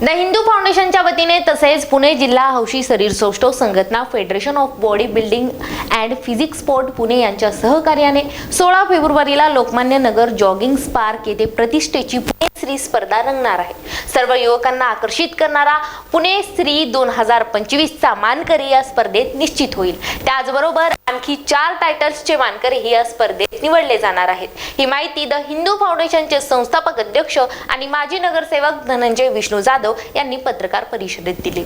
The Hindu फाउंडेशनच्या वतीने तसेच पुणे जिल्हा हौशी शरीर सौष्ठव संघटना federation of body building and physics sport Pune यांच्या सहकार्याने सोळा फेब्रुवारीला लोकमान्य नगर जॉगिंग स्पार्क येथे प्रतिष्ठेची पुणे श्री स्पर्धा रंगणार आहे. सर्व युवकांना आकर्षित करणारा पुणे स्त्री दोन हजार पंचवीसचा मानकरी या स्पर्धेत निश्चित होईल. त्याचबरोबर आणखी चार टायटल्सचे मानकरी ही या स्पर्धेत निवडले जाणार आहेत. ही माहिती द हिंदू फाउंडेशनचे संस्थापक अध्यक्ष आणि माजी नगरसेवक धनंजय विष्णू जाधव यांनी पत्रकार परिषदेत दिली.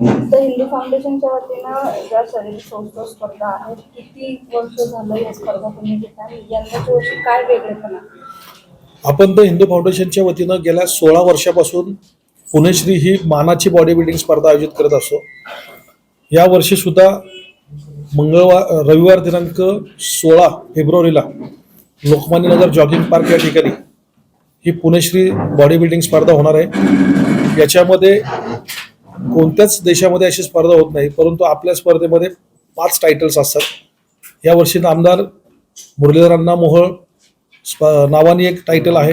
तर हिंदू फाउंडेशनच्या वतीनं ज्या शरीर संस्था स्पर्धा आहेत किती वर्ष झालं या स्पर्धा तुम्ही घेता आणि यंदाच्या वर्षी काय वेगळेपणा आपण तर हिंदू फाउंडेशनच्या वतीनं गेल्या सोळा वर्षापासून पुणेश्री ही मानाची बॉडी बिल्डिंग स्पर्धा आयोजित करत असतो. या वर्षी सुद्धा मंगळवार रविवार दिनांक सोळा फेब्रुवारीला लोकमान्य नगर जॉगिंग पार्क या ठिकाणी ही पुणेश्री बॉडी बिल्डिंग स्पर्धा होणार आहे. याच्यामध्ये कोणत्याच देशामध्ये अशी स्पर्धा होत नाही परंतु आपल्या स्पर्धेमध्ये पाच टायटल्स असतात. यावर्षी नामदार मुरलीधरांना मोहोळ स्प नावाने एक टायटल आहे.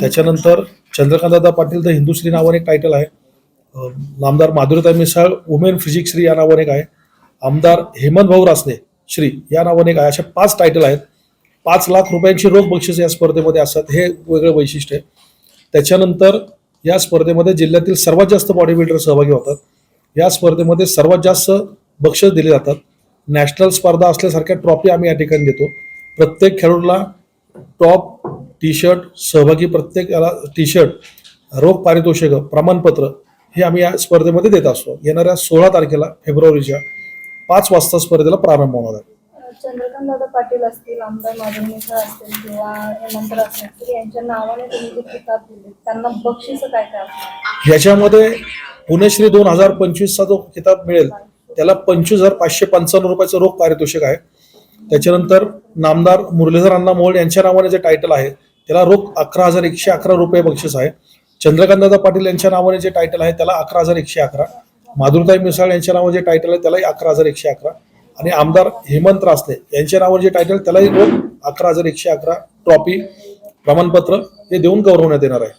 त्याच्यानंतर चंद्रकांतदादा पाटील द हिंदुश्री नावाने एक टायटल आहे. नामदार माधुरीता मिसाळ वुमेन फिजिक्स श्री या नावाने एक आहे. आमदार हेमंत भाऊ रासने श्री या नावाने एक आहे. अशा पाच टायटल आहेत. पाच लाख रुपयांची रोख बक्षीस या स्पर्धेमध्ये असतात. हे वेगळं वैशिष्ट्य आहे. त्याच्यानंतर या स्पर्धेमध्ये जिल्ह्यातील सर्वात जास्त बॉडी बिल्डर सहभागी होतात. या स्पर्धेमध्ये सर्वात जास्त बक्षीस दिले जातात. नॅशनल स्पर्धा असल्यासारख्या ट्रॉफी आम्ही या ठिकाणी देतो प्रत्येक खेळाडूला टॉप टी शर्ट सहभागी प्रत्येकाला टी शर्ट रोख पारितोषिक प्रमाणपत्र हे आम्ही या स्पर्धेमध्ये देत असतो. येणाऱ्या सोळा तारखेला फेब्रुवारीच्या पाच वाजता स्पर्धेला प्रारंभ होणार आहे. चंद्रकांत दादा पाटील असतील आमदार माधव मिश्रा असतील किंवा हेमंत रासने असतील यांच्या नावाने तुम्ही जे किताब दिले. त्यांना बक्षीस काय काय असणार? ह्याच्यामध्ये पुणेश्री दोन हजार पंचवीसचा जो किताब मिळेल त्याला पंचवीस हजार पाचशे पंचावन्न रुपयाचं रोख पारितोषिक आहे. त्याच्यानंतर नामदार मुरलीधर अण्णा मोहोळ यांच्या नावाने जे टायटल आहे त्याला रोख अकरा हजार एकशे अकरा रुपये बक्षीस आहे. चंद्रकांतदादा पाटील यांच्या नावाने जे टायटल आहे त्याला अकरा हजार एकशे अकरा. माधुरताई मिसाळ यांच्या नावाने जे टायटल आहे त्यालाही अकरा हजार एकशे अकरा. आणि आमदार हेमंत रासने यांच्या नावावर जे टायटल त्यालाही रोख अकरा हजार एकशे अकरा ट्रॉफी प्रमाणपत्र हे देऊन गौरवण्यात येणार आहे.